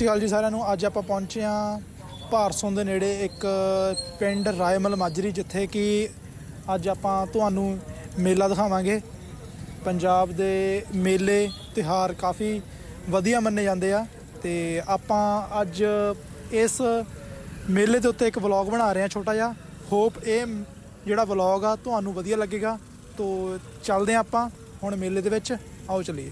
ਸ਼੍ਰੀ ਅਕਾਲ ਜੀ ਸਾਰਿਆਂ ਨੂੰ। ਅੱਜ ਆਪਾਂ ਪਹੁੰਚੇ ਹਾਂ ਭਾਰਸੋਂ ਦੇ ਨੇੜੇ ਇੱਕ ਪਿੰਡ ਰਾਇਮਲ ਮਾਜਰੀ, ਜਿੱਥੇ ਕਿ ਅੱਜ ਆਪਾਂ ਤੁਹਾਨੂੰ ਮੇਲਾ ਦਿਖਾਵਾਂਗੇ। ਪੰਜਾਬ ਦੇ ਮੇਲੇ ਤਿਹਾਰ ਕਾਫੀ ਵਧੀਆ ਮੰਨੇ ਜਾਂਦੇ ਆ। ਤੇ ਆਪਾਂ ਅੱਜ ਇਸ ਮੇਲੇ ਦੇ ਉੱਤੇ ਇੱਕ ਵਲੌਗ ਬਣਾ ਰਹੇ ਹਾਂ ਛੋਟਾ ਜਿਹਾ। ਹੋਪ ਇਹ ਜਿਹੜਾ ਵਲੌਗ ਆ, ਤੁਹਾਨੂੰ ਵਧੀਆ ਲੱਗੇਗਾ। ਤੋਂ ਚੱਲਦੇ ਹਾਂ ਆਪਾਂ ਹੁਣ ਮੇਲੇ ਦੇ ਵਿੱਚ। ਆਓ ਚਲੀਏ।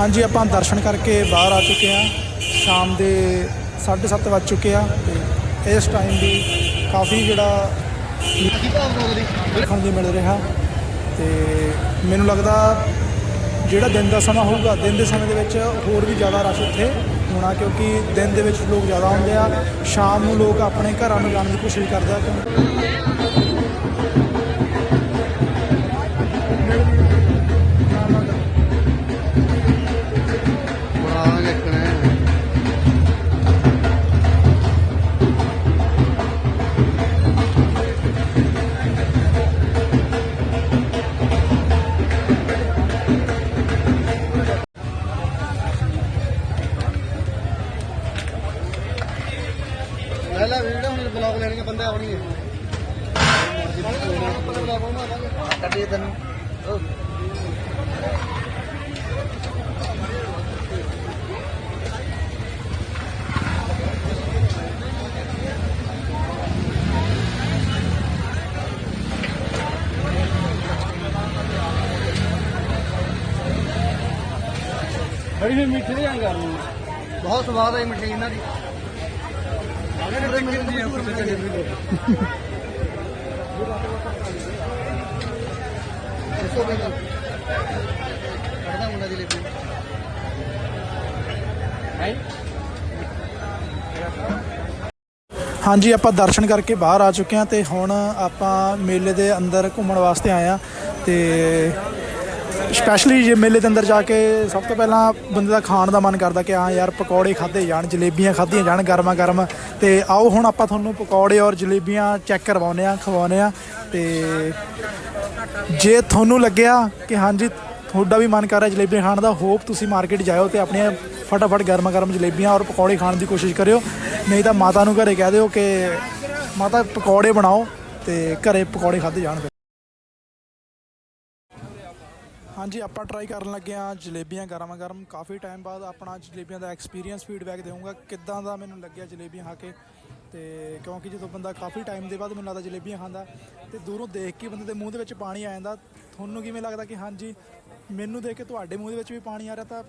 ਹਾਂਜੀ, ਆਪਾਂ ਦਰਸ਼ਨ ਕਰਕੇ ਬਾਹਰ ਆ ਚੁੱਕੇ ਹਾਂ। ਸ਼ਾਮ ਦੇ 7:30 ਵੱਜ ਚੁੱਕੇ ਆ ਤੇ ਇਸ ਟਾਈਮ ਵੀ ਕਾਫੀ ਜਿਹੜਾ ਦੇਖਣ ਨੂੰ ਮਿਲ ਰਿਹਾ ਤੇ ਮੈਨੂੰ ਲੱਗਦਾ ਜਿਹੜਾ ਦਿਨ ਦਾ ਸਮਾਂ ਹੋਊਗਾ, ਦਿਨ ਦੇ ਸਮੇਂ ਦੇ ਵਿੱਚ ਹੋਰ ਵੀ ਜ਼ਿਆਦਾ ਰਸ਼ ਉੱਥੇ ਹੋਣਾ, ਕਿਉਂਕਿ ਦਿਨ ਦੇ ਵਿੱਚ ਲੋਕ ਜ਼ਿਆਦਾ ਹੁੰਦੇ ਆ। ਸ਼ਾਮ ਨੂੰ ਲੋਕ ਆਪਣੇ ਘਰਾਂ ਨੂੰ ਜਾਣ ਦੀ ਕੋਸ਼ਿਸ਼ ਕਰਦੇ ਆ। ਲੈਣਗੇ ਬੰਦੇ ਆਉਣਗੇ ਕੱਢੀ ਤੈਨੂੰ। ਬੜੀ ਮਿੱਠੇ ਆਂ ਕਰਨੀ। ਬਹੁਤ ਸਵਾਦ ਹੈ ਮਠਿਆਈ ਇਹਨਾਂ ਦੀ। ਹਾਂਜੀ, ਆਪਾਂ ਦਰਸ਼ਨ ਕਰਕੇ ਬਾਹਰ ਆ ਚੁੱਕੇ ਹਾਂ ਤੇ ਹੁਣ ਆਪਾਂ ਮੇਲੇ ਦੇ ਅੰਦਰ ਘੁੰਮਣ ਵਾਸਤੇ ਆਏ ਆ ਤੇ ਸਪੈਸ਼ਲੀ ਜੇ ਮੇਲੇ ਦੇ ਅੰਦਰ ਜਾ ਕੇ ਸਭ ਤੋਂ ਪਹਿਲਾਂ ਬੰਦੇ ਦਾ ਖਾਣ ਦਾ ਮਨ ਕਰਦਾ ਕਿ ਹਾਂ ਯਾਰ ਪਕੌੜੇ ਖਾਦੇ ਜਾਣ, ਜਲੇਬੀਆਂ ਖਾਧੀਆਂ ਜਾਣ ਗਰਮਾ ਗਰਮ। ਤੇ ਆਓ ਹੁਣ ਆਪਾਂ ਤੁਹਾਨੂੰ ਪਕੌੜੇ ਔਰ ਜਲੇਬੀਆਂ ਚੈੱਕ ਕਰਵਾਉਨੇ ਆ ਖਵਾਉਨੇ ਆ ਤੇ ਜੇ ਤੁਹਾਨੂੰ ਲੱਗਿਆ ਕਿ ਹਾਂਜੀ ਤੁਹਾਡਾ ਵੀ ਮਨ ਕਰ ਰਿਹਾ ਜਲੇਬੀਆਂ ਖਾਣ ਦਾ ਹੋਪ ਤੁਸੀਂ ਮਾਰਕੀਟ ਜਾਇਓ ਤੇ ਆਪਣੀਆਂ ਫਟਾਫਟ ਗਰਮਾ ਗਰਮ ਜਲੇਬੀਆਂ ਔਰ ਪਕੌੜੇ ਖਾਣ ਦੀ ਕੋਸ਼ਿਸ਼ ਕਰਿਓ। ਨਹੀਂ ਤਾਂ ਮਾਤਾ ਨੂੰ ਘਰੇ ਕਹਿ ਦਿਓ ਕਿ ਮਾਤਾ ਪਕੌੜੇ ਬਣਾਓ ਤੇ ਘਰੇ ਪਕੌੜੇ ਖਾਦੇ ਜਾਣ ਫਿਰ। ਹਾਂਜੀ, ਆਪਾਂ ਟਰਾਈ ਕਰਨ ਲੱਗੇ ਆ ਜਲੇਬੀਆਂ ਗਰਮਾ ਗਰਮ। ਕਾਫੀ ਟਾਈਮ ਬਾਅਦ ਆਪਣਾ ਜਲੇਬੀਆਂ ਦਾ ਐਕਸਪੀਰੀਅੰਸ ਫੀਡਬੈਕ ਦੇਵਾਂਗਾ ਕਿੱਦਾਂ ਦਾ ਮੈਨੂੰ ਲੱਗਿਆ ਜਲੇਬੀਆਂ ਖਾ ਕੇ। ਤੇ ਕਿਉਂਕਿ ਜਦੋਂ ਬੰਦਾ ਕਾਫੀ ਟਾਈਮ ਦੇ ਬਾਅਦ ਮੈਨੂੰ ਲੱਗਦਾ ਜਲੇਬੀਆਂ ਖਾਂਦਾ, ਤੇ ਦੂਰੋਂ ਦੇਖ ਕੇ ਬੰਦੇ ਦੇ ਮੂੰਹ ਦੇ ਵਿੱਚ ਪਾਣੀ ਆ ਜਾਂਦਾ। ਤੁਹਾਨੂੰ ਕਿਵੇਂ ਲੱਗਦਾ ਕਿ ਹਾਂਜੀ, ਮੈਨੂੰ ਦੇਖ ਕੇ ਤੁਹਾਡੇ ਮੂੰਹ ਦੇ ਵਿੱਚ ਵੀ ਪਾਣੀ ਆ ਰਿਹਾ ਤਾਂ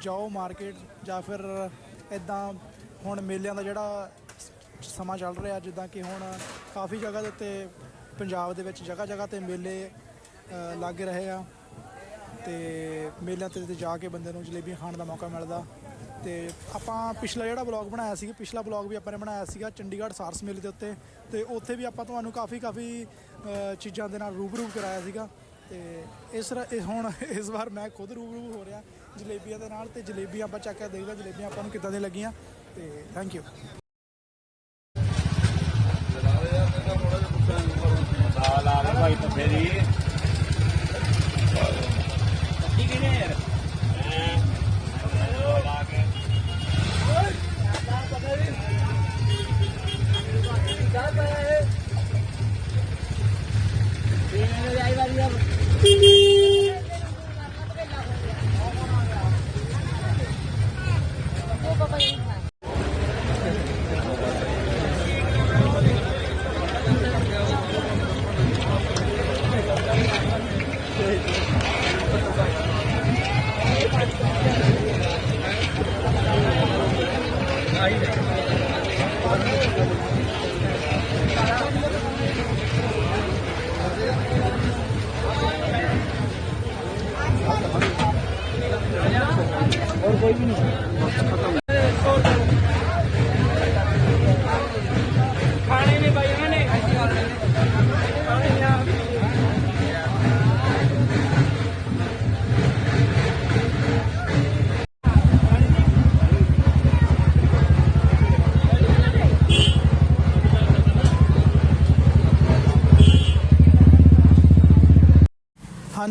ਜਾਓ ਮਾਰਕੀਟ ਜਾਂ ਫਿਰ ਇਦਾਂ ਹੁਣ ਮੇਲਿਆਂ ਦਾ ਜਿਹੜਾ ਸਮਾਂ ਚੱਲ ਰਿਹਾ, ਜਿੱਦਾਂ ਕਿ ਹੁਣ ਕਾਫੀ ਜਗ੍ਹਾ ਦੇ ਉੱਤੇ ਪੰਜਾਬ ਦੇ ਵਿੱਚ ਜਗ੍ਹਾ ਜਗ੍ਹਾ ਤੇ ਮੇਲੇ ਲੱਗ ਰਹੇ ਆ। ਤੇ ਮੇਲਿਆਂ ਤੇ ਤੇ ਜਾ ਕੇ ਬੰਦੇ ਨੂੰ ਜਲੇਬੀਆਂ ਖਾਣ ਦਾ ਮੌਕਾ ਮਿਲਦਾ। ਤੇ ਆਪਾਂ ਪਿਛਲਾ ਜਿਹੜਾ ਬਲੌਗ ਬਣਾਇਆ ਸੀ, ਪਿਛਲਾ ਬਲੌਗ ਵੀ ਆਪਾਂ ਨੇ ਬਣਾਇਆ ਸੀਗਾ ਚੰਡੀਗੜ੍ਹ ਸਾਰਸ ਮੇਲੇ ਦੇ ਉੱਤੇ। ਤੇ ਉੱਥੇ ਵੀ ਆਪਾਂ ਤੁਹਾਨੂੰ ਕਾਫੀ ਕਾਫੀ ਚੀਜ਼ਾਂ ਦੇ ਨਾਲ ਰੂਬਰੂ ਕਰਾਇਆ ਸੀਗਾ। ਤੇ ਇਸ ਰ- ਇਹ ਹੁਣ ਇਸ ਵਾਰ ਮੈਂ ਖੁਦ ਰੂਬਰੂ ਹੋ ਰਿਹਾ ਜਲੇਬੀਆਂ ਦੇ ਨਾਲ ਤੇ ਜਲੇਬੀਆਂ ਆਪਾਂ ਚੱਕ ਕੇ ਦੇਖਦਾ ਜਲੇਬੀਆਂ ਆਪਾਂ ਨੂੰ ਕਿੱਦਾਂ ਦੀਆਂ ਲੱਗੀਆਂ। ਤੇ ਥੈਂਕ ਯੂ ਸਾਲ ਆ ਭਾਈ ਪੱਠੇ ਦੀ 滴滴。私の方も。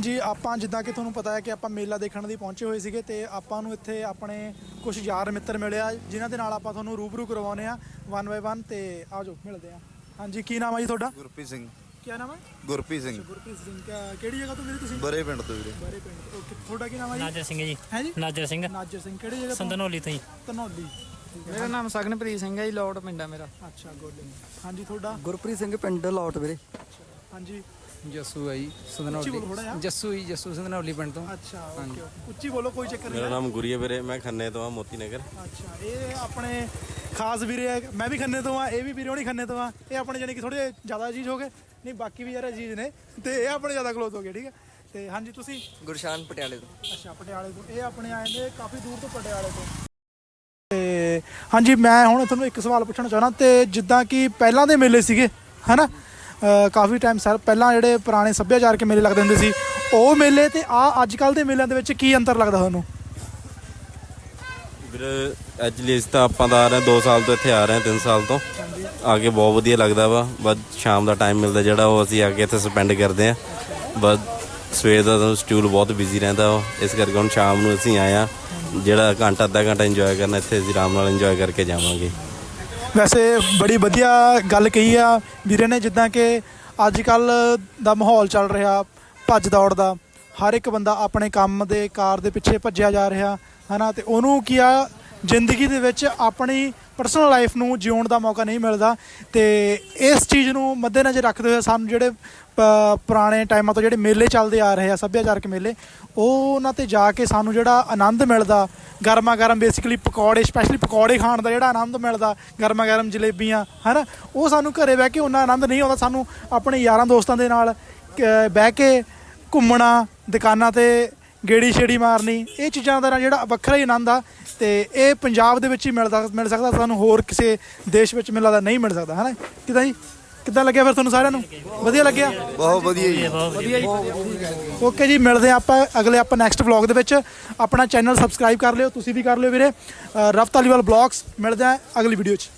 ਹਾਂਜੀ ਆਪਾਂ ਜਿੱਦਾਂ ਕਿ ਤੁਹਾਨੂੰ ਪਤਾ ਹੈ ਕਿ ਆਪਾਂ ਮੇਲਾ ਦੇਖਣ ਲਈ ਪਹੁੰਚੇ ਹੋਏ ਸੀਗੇ ਤੇ ਆਪਾਂ ਨੂੰ ਇੱਥੇ ਆਪਣੇ ਕੁਝ ਯਾਰ ਮਿੱਤਰ ਮਿਲਿਆ ਜਿਨ੍ਹਾਂ ਦੇ ਨਾਲ ਆਪਾਂ ਤੁਹਾਨੂੰ ਰੂਬਰੂ ਕਰਵਾਉਨੇ ਆ ਵਨ ਬਾਈ ਵਨ ਤੇ ਆਜੋ ਮਿਲਦੇ ਆ ਹਾਂਜੀ ਕੀ ਨਾਮ ਹੈ ਜੀ ਤੁਹਾਡਾ? ਗੁਰਪ੍ਰੀਤ ਸਿੰਘ। ਕੀ ਨਾਮ ਹੈ ਗੁਰਪ੍ਰੀਤ ਸਿੰਘ। ਗੁਰਪ੍ਰੀਤ ਸਿੰਘ। ਕਿਆ- ਕਿਹੜੀ ਜਗ੍ਹਾ ਤੋਂ ਵੀਰੇ ਤੁਸੀਂ? ਬਰੇ ਪਿੰਡ ਤੋਂ ਵੀਰੇ। ਬਾਰੇ ਪਿੰਡ। ਓਕੇ ਤੁਹਾਡਾ ਕੀ ਨਾਮ ਹੈ ਜੀ? ਨਾਜਰ ਸਿੰਘ ਜੀ। ਹੈ ਜੀ? ਨਾਜਰ ਸਿੰਘ। ਨਾਜਰ ਸਿੰਘ ਕਿਹੜੀ ਜਗ੍ਹਾ ਤੋਂ? ਸੰਦਨੋਲੀ ਤੋਂ ਜੀ। ਧਨੌਲੀ। ਮੇਰਾ ਨਾਮ ਸਗਨਪ੍ਰੀਤ ਸਿੰਘ ਹੈ ਜੀ ਲੋਟ ਪਿੰਡਾ ਮੇਰਾ। ਅੱਛਾ ਗੁੱਡ ਹਾਂਜੀ ਤੁਹਾਡਾ? ਗੁਰਪ੍ਰੀਤ ਸਿੰਘ ਪਿੰਡ ਲੋਟ ਵੀਰੇ। ਹਾਂਜੀ ਜੱਸੂ ਹੈ ਥੋੜ੍ਹਾ ਸੰਧਨੌਲੀ। ਜੱਸੂ ਜੀ ਜੱਸੂ ਸੰਧਨੌਲੀ ਪਿੰਡ ਤੋਂ। ਅੱਛਾ ਓਕੇ ਉੱਚੀ ਬੋਲੋ ਕੋਈ ਚੱਕਰ ਨਹੀਂ ਮੇਰਾ ਹੈ। ਨਾਮ ਗੁਰੀਆ ਵੀਰੇ ਮੈਂ ਖੰਨੇ ਤੋਂ ਆ ਮੋਤੀ ਨਗਰ ਅੱਛਾ ਇਹ ਆਪਣੇ ਖਾਸ ਵੀਰੇ ਮੈਂ ਵੀ ਖੰਨੇ ਤੋਂ ਆ ਇਹ ਵੀ ਵੀਰੇ ਹੋਣੀ ਖੰਨੇ ਤੋਂ ਆ। ਇਹ ਆਪਣੇ ਜਾਨੀ ਕਿ ਥੋੜੇ ਜ਼ਿਆਦਾ ਅਜੀਜ਼ ਹੋ ਗਏ। ਨਹੀਂ ਬਾਕੀ ਵੀ ਯਾਰ ਅਜੀਜ਼ ਨੇ ਤੇ ਇਹ ਆਪਣੇ ਜ਼ਿਆਦਾ ਕਲੋਜ਼ ਹੋ ਗਏ ਠੀਕ ਹੈ? ਤੇ ਹਾਂਜੀ ਤੁਸੀਂ? ਗੁਰਸ਼ਾਨ ਪਟਿਆਲੇ ਤੋਂ। ਅੱਛਾ ਪਟਿਆਲੇ ਤੋਂ। ਇਹ ਆਪਣੇ ਆਏ ਨੇ ਕਾਫੀ ਦੂਰ ਤੋਂ ਪਟਿਆਲੇ ਤੋਂ। ਤੇ ਹਾਂਜੀ ਮੈਂ ਹੁਣ ਤੁਹਾਨੂੰ ਇੱਕ ਸਵਾਲ ਪੁੱਛਣਾ ਚਾਹਣਾ ਤੇ ਜਿੱਦਾਂ ਕਿ ਪਹਿਲਾਂ ਦੇ ਮੇਲੇ ਸੀਗੇ ਹਨਾ? ਕਾਫੀ ਟਾਈਮ ਸਰ, ਪਹਿਲਾਂ ਜਿਹੜੇ ਪੁਰਾਣੇ ਸੱਭਿਆਚਾਰਕ ਮੇਲੇ ਲੱਗਦੇ ਹੁੰਦੇ ਸੀ, ਉਹ ਮੇਲੇ ਤੇ ਆ ਅੱਜ ਕੱਲ ਦੇ ਮੇਲਿਆਂ ਦੇ ਵਿੱਚ ਕੀ ਅੰਤਰ ਲੱਗਦਾ ਤੁਹਾਨੂੰ? ਵੀਰੇ ਐਕਚੁਅਲੀ ਇਸ ਤਾਂ ਆਪਾਂ ਤਾਂ ਆ ਰਹੇ 2 ਸਾਲ ਤੋਂ ਇੱਥੇ ਆ ਰਹੇ ਹਾਂ 3 ਸਾਲ ਤੋਂ। ਆ ਕੇ ਬਹੁਤ ਵਧੀਆ ਲੱਗਦਾ ਵਾ, ਬਸ ਸ਼ਾਮ ਦਾ ਟਾਈਮ ਮਿਲਦਾ ਜਿਹੜਾ, ਉਹ ਅਸੀਂ ਆ ਕੇ ਇੱਥੇ ਸਪੈਂਡ ਕਰਦੇ ਆ ਬਸ ਸਵੇਰ ਦਾ ਤਾਂ ਸਟਿਊਲ ਬਹੁਤ ਬਿਜ਼ੀ ਰਹਿੰਦਾ ਵਾ, ਇਸ ਕਰਕੇ ਹੁਣ ਸ਼ਾਮ ਨੂੰ ਅਸੀਂ ਆਏ ਆ ਜਿਹੜਾ ਘੰਟਾ, ਅੱਧਾ ਘੰਟਾ ਇੰਜੋਏ ਕਰਨਾ, ਇੱਥੇ ਅਸੀਂ ਆਰਾਮ ਨਾਲ ਇੰਜੋਏ ਕਰਕੇ ਜਾਵਾਂਗੇ। ਵੈਸੇ ਬੜੀ ਵਧੀਆ ਗੱਲ ਕਹੀ ਆ। ਵੀਰੇ ਨੇ ਜਿੱਦਾਂ ਕਿ ਅੱਜ ਕੱਲ ਦਾ ਮਾਹੌਲ ਚੱਲ ਰਿਹਾ, ਭੱਜ ਦੌੜ ਦਾ। ਹਰ ਇੱਕ ਬੰਦਾ ਆਪਣੇ ਕੰਮ ਦੇ, ਕਾਰ ਦੇ ਪਿੱਛੇ ਭੱਜਿਆ ਜਾ ਰਿਹਾ, ਹਨਾ? ਤੇ ਉਹਨੂੰ ਕੀ ਆ, ਜ਼ਿੰਦਗੀ ਦੇ ਵਿੱਚ ਆਪਣੀ ਪਰਸਨਲ ਲਾਈਫ ਨੂੰ ਜਿਉਣ ਦਾ ਮੌਕਾ ਨਹੀਂ ਮਿਲਦਾ ਤੇ ਇਸ ਚੀਜ਼ ਨੂੰ ਮੱਦੇਨਜ਼ਰ ਰੱਖਦੇ ਹੋਏ ਸਾਨੂੰ ਜਿਹੜੇ ਪੁਰਾਣੇ ਟਾਈਮਾਂ ਤੋਂ ਜਿਹੜੇ ਮੇਲੇ ਚੱਲਦੇ ਆ ਰਹੇ ਆ, ਸੱਭਿਆਚਾਰਕ ਮੇਲੇ ਉਹ ਉਹਨਾਂ ਤੇ ਜਾ ਕੇ ਸਾਨੂੰ ਜਿਹੜਾ ਆਨੰਦ ਮਿਲਦਾ ਗਰਮਾ ਗਰਮ ਬੇਸਿਕਲੀ ਪਕੌੜੇ ਸਪੈਸ਼ਲੀ ਪਕੌੜੇ ਖਾਣ ਦਾ ਜਿਹੜਾ ਆਨੰਦ ਮਿਲਦਾ ਗਰਮਾ ਗਰਮ ਜਲੇਬੀਆਂ, ਹਨਾ? ਉਹ ਸਾਨੂੰ ਘਰੇ ਬਹਿ ਕੇ ਉਹਨਾਂ ਆਨੰਦ ਨਹੀਂ ਆਉਂਦਾ, ਸਾਨੂੰ ਆਪਣੇ ਯਾਰਾਂ ਦੋਸਤਾਂ ਦੇ ਨਾਲ ਬਹਿ ਕੇ ਘੁੰਮਣਾ, ਦੁਕਾਨਾਂ ਤੇ ਗੇੜੀ ਛੇੜੀ ਮਾਰਨੀ, ਇਹ ਚੀਜ਼ਾਂ ਦਾ ਜਿਹੜਾ ਵੱਖਰਾ ਹੀ ਆਨੰਦ ਆ ਤੇ ਇਹ ਪੰਜਾਬ ਦੇ ਵਿੱਚ ਹੀ ਮਿਲਦਾ ਮਿਲ ਸਕਦਾ ਸਾਨੂੰ ਹੋਰ ਕਿਸੇ ਦੇਸ਼ ਵਿੱਚ ਮਿਲਦਾ ਨਹੀਂ ਮਿਲ ਸਕਦਾ ਹਨਾ? ਕਿਦਾਂ ਜੀ? ਕਿੱਦਾਂ ਲੱਗਿਆ ਫਿਰ ਤੁਹਾਨੂੰ ਸਾਰਿਆਂ ਨੂੰ? ਵਧੀਆ ਲੱਗਿਆ? ਬਹੁਤ ਵਧੀਆ ਜੀ। ਵਧੀਆ ਜੀ। ਓਕੇ ਜੀ ਮਿਲਦੇ ਹਾਂ ਆਪਾਂ ਅਗਲੇ ਆਪਾਂ ਨੈਕਸਟ ਵਲੌਗ ਦੇ ਵਿੱਚ। ਆਪਣਾ ਚੈਨਲ ਸਬਸਕ੍ਰਾਈਬ ਕਰ ਲਿਓ ਤੁਸੀਂ ਵੀ ਕਰ ਲਿਓ ਵੀਰੇ। ਅ, ਰਫ ਧਾਲੀਵਾਲ ਬਲੌਗਸ ਮਿਲਦੇ ਹਾਂ ਅਗਲੀ ਵੀਡੀਓ 'ਚ।